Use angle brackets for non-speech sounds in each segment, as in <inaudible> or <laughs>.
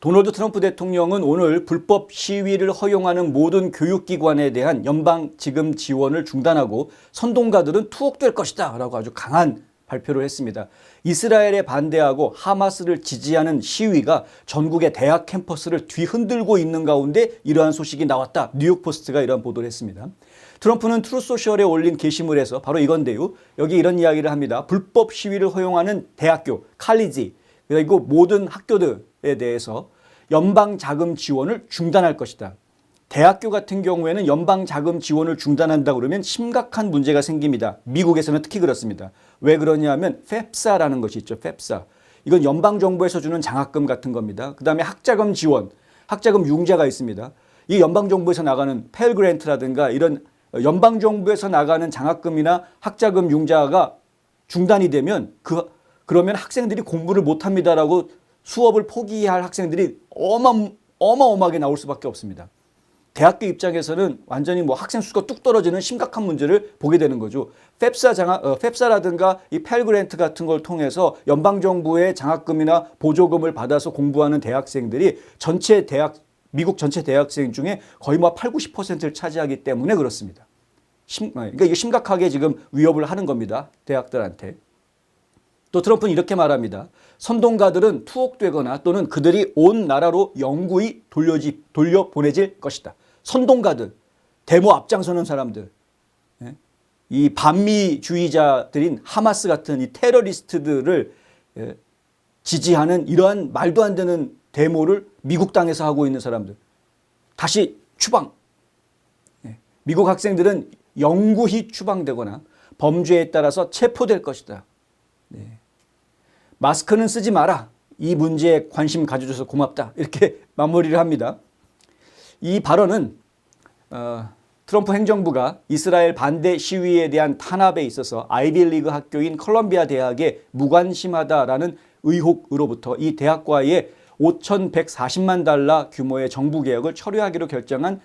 도널드 트럼프 대통령은 오늘 불법 시위를 허용하는 모든 교육기관에 대한 연방 지금 지원을 중단하고 선동가들은 투옥될 것이다 라고 아주 강한 발표를 했습니다. 이스라엘에 반대하고 하마스를 지지하는 시위가 전국의 대학 캠퍼스를 뒤흔들고 있는 가운데 이러한 소식이 나왔다. 뉴욕포스트가 이러한 보도를 했습니다. 트럼프는 트루소셜에 올린 게시물에서 바로 이건데요. 여기 이런 이야기를 합니다. 불법 시위를 허용하는 대학교, 칼리지, 그리고 모든 학교들에 대해서 연방 자금 지원을 중단할 것이다. 대학교 같은 경우에는 연방 자금 지원을 중단한다 그러면 심각한 문제가 생깁니다. 미국에서는 특히 그렇습니다. 왜 그러냐면 펩사라는 것이 있죠. 펩사. 이건 연방 정부에서 주는 장학금 같은 겁니다. 그다음에 학자금 지원, 학자금 융자가 있습니다. 이 연방 정부에서 나가는 펠 그랜트라든가 이런 연방 정부에서 나가는 장학금이나 학자금 융자가 중단이 되면 그 그러면 학생들이 공부를 못 합니다라고 수업을 포기할 학생들이 어마 어마어마하게 나올 수밖에 없습니다. 대학교 입장에서는 완전히 뭐 학생 수가 뚝 떨어지는 심각한 문제를 보게 되는 거죠. 펩사 장학, 어, 펩사라든가 이 펠그랜트 같은 걸 통해서 연방 정부의 장학금이나 보조금을 받아서 공부하는 대학생들이 전체 대학 미국 전체 대학생 중에 거의 뭐 8, 90%를 차지하기 때문에 그렇습니다. 심, 그러니까 이게 심각하게 지금 위협을 하는 겁니다. 대학들한테. 또 트럼프는 이렇게 말합니다. 선동가들은 투옥되거나 또는 그들이 온 나라로 영구히 돌려지, 돌려보내질 것이다. 선동가들, 데모 앞장서는 사람들, 예? 이 반미주의자들인 하마스 같은 이 테러리스트들을 예, 지지하는 이러한 말도 안 되는 데모를 미국 땅에서 하고 있는 사람들. 다시 추방. 예, 미국 학생들은 영구히 추방되거나 범죄에 따라서 체포될 것이다. 네. 마스크는 쓰지 마라. 이 문제에 관심 가져줘서 고맙다. 이렇게 <laughs> 마무리를 합니다. 이 발언은 어, 트럼프 행정부가 이스라엘 반대 시위에 대한 탄압에 있어서 아이비리그 학교인 컬럼비아 대학에 무관심하다라는 의혹으로부터 이 대학과의 5,140만 달러 규모의 정부 개혁을 처리하기로 결정한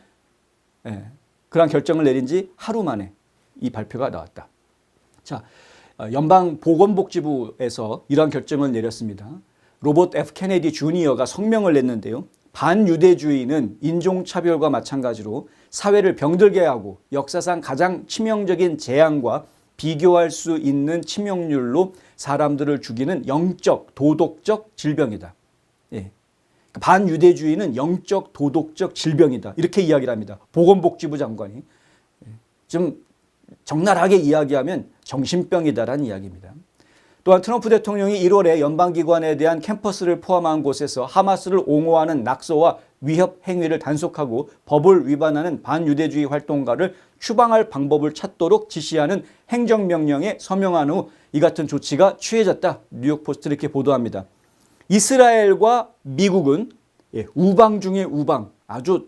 예, 그런 결정을 내린 지 하루 만에 이 발표가 나왔다. 자, 어, 연방 보건복지부에서 이러한 결정을 내렸습니다. 로버트 F 케네디 주니어가 성명을 냈는데요. 반유대주의는 인종차별과 마찬가지로 사회를 병들게 하고 역사상 가장 치명적인 재앙과 비교할 수 있는 치명률로 사람들을 죽이는 영적, 도덕적 질병이다. 예. 반유대주의는 영적, 도덕적 질병이다. 이렇게 이야기를 합니다. 보건복지부 장관이. 예. 좀 적나라하게 이야기하면 정신병이다라는 이야기입니다. 또한 트럼프 대통령이 1월에 연방기관에 대한 캠퍼스를 포함한 곳에서 하마스를 옹호하는 낙서와 위협 행위를 단속하고 법을 위반하는 반유대주의 활동가를 추방할 방법을 찾도록 지시하는 행정명령에 서명한 후 이 같은 조치가 취해졌다. 뉴욕포스트 이렇게 보도합니다. 이스라엘과 미국은 예, 우방 중의 우방, 아주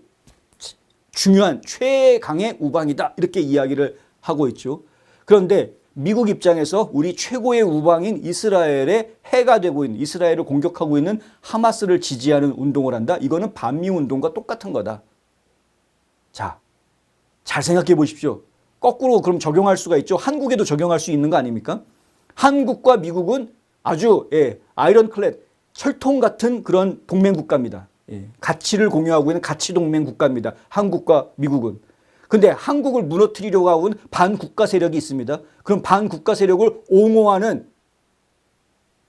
중요한 최강의 우방이다. 이렇게 이야기를 하고 있죠. 그런데 미국 입장에서 우리 최고의 우방인 이스라엘의 해가 되고 있는 이스라엘을 공격하고 있는 하마스를 지지하는 운동을 한다. 이거는 반미 운동과 똑같은 거다. 자, 잘 생각해 보십시오. 거꾸로 그럼 적용할 수가 있죠. 한국에도 적용할 수 있는 거 아닙니까? 한국과 미국은 아주 예, 아이런클렛 철통 같은 그런 동맹 국가입니다. 예, 가치를 공유하고 있는 가치 동맹 국가입니다. 한국과 미국은. 근데 한국을 무너뜨리려고 하고 있는 반국가 세력이 있습니다. 그럼 반국가 세력을 옹호하는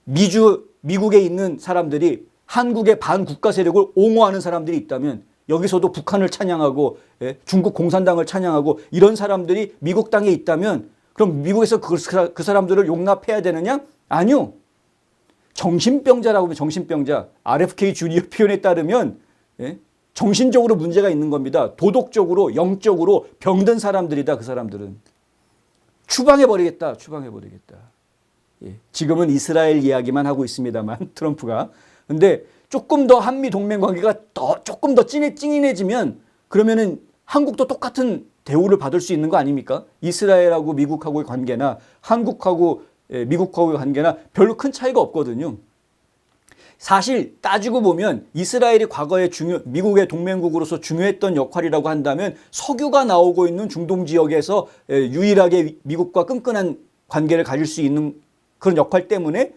미주 미국에 있는 사람들이 한국의 반국가 세력을 옹호하는 사람들이 있다면 여기서도 북한을 찬양하고 예, 중국 공산당을 찬양하고 이런 사람들이 미국 땅에 있다면 그럼 미국에서 그, 그 사람들을 용납해야 되느냐? 아니요. 정신병자라고 하면 정신병자. RFK 주니어 <laughs> 표현에 따르면 예, 정신적으로 문제가 있는 겁니다. 도덕적으로, 영적으로 병든 사람들이다. 그 사람들은. 추방해버리겠다. 추방해버리겠다. 예, 지금은 이스라엘 이야기만 하고 있습니다만 <laughs> 트럼프가. 근데 조금 더 한미 동맹 관계가 더 조금 더 찐해, 찡해지면 그러면은 한국도 똑같은 대우를 받을 수 있는 거 아닙니까? 이스라엘하고 미국하고의 관계나 한국하고 예, 미국하고의 관계나 별로 큰 차이가 없거든요. 사실 따지고 보면 이스라엘이 과거에 중요, 미국의 동맹국으로서 중요했던 역할이라고 한다면 석유가 나오고 있는 중동 지역에서 예, 유일하게 미국과 끈끈한 관계를 가질 수 있는 그런 역할 때문에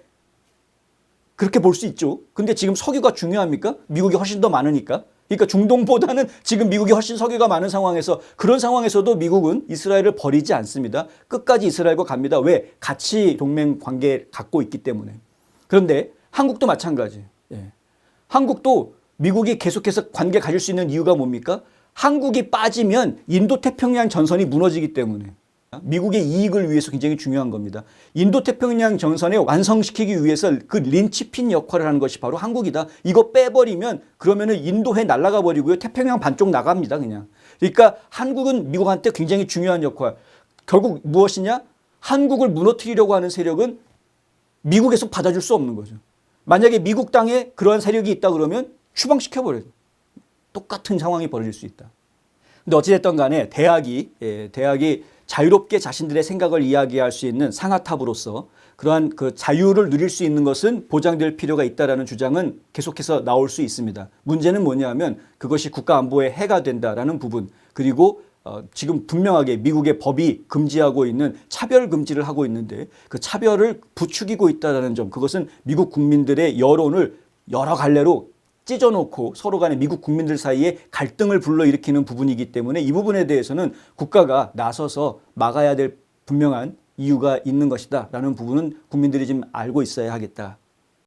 그렇게 볼 수 있죠. 근데 지금 석유가 중요합니까? 미국이 훨씬 더 많으니까. 그러니까 중동보다는 지금 미국이 훨씬 석유가 많은 상황에서 그런 상황에서도 미국은 이스라엘을 버리지 않습니다. 끝까지 이스라엘과 갑니다. 왜? 같이 동맹 관계 갖고 있기 때문에. 그런데 한국도 마찬가지. 예. 한국도 미국이 계속해서 관계 가질 수 있는 이유가 뭡니까? 한국이 빠지면 인도 태평양 전선이 무너지기 때문에 미국의 이익을 위해서 굉장히 중요한 겁니다. 인도 태평양 전선에 완성시키기 위해서 그 린치핀 역할을 하는 것이 바로 한국이다. 이거 빼버리면 그러면은 인도해 날아가 버리고요. 태평양 반쪽 나갑니다. 그냥. 그러니까 한국은 미국한테 굉장히 중요한 역할. 결국 무엇이냐? 한국을 무너뜨리려고 하는 세력은 미국에서 받아줄 수 없는 거죠. 만약에 미국 땅에 그러한 세력이 있다 그러면 추방시켜버려요. 똑같은 상황이 벌어질 수 있다. 근데 어찌됐든 간에 대학이, 예, 대학이 자유롭게 자신들의 생각을 이야기할 수 있는 상하탑으로서 그러한 그 자유를 누릴 수 있는 것은 보장될 필요가 있다라는 주장은 계속해서 나올 수 있습니다. 문제는 뭐냐 하면 그것이 국가 안보에 해가 된다라는 부분 그리고 어, 지금 분명하게 미국의 법이 금지하고 있는 차별 금지를 하고 있는데 그 차별을 부추기고 있다라는 점 그것은 미국 국민들의 여론을 여러 갈래로 찢어놓고 서로 간에 미국 국민들 사이에 갈등을 불러일으키는 부분이기 때문에 이 부분에 대해서는 국가가 나서서 막아야 될 분명한 이유가 있는 것이다 라는 부분은 국민들이 좀 알고 있어야 하겠다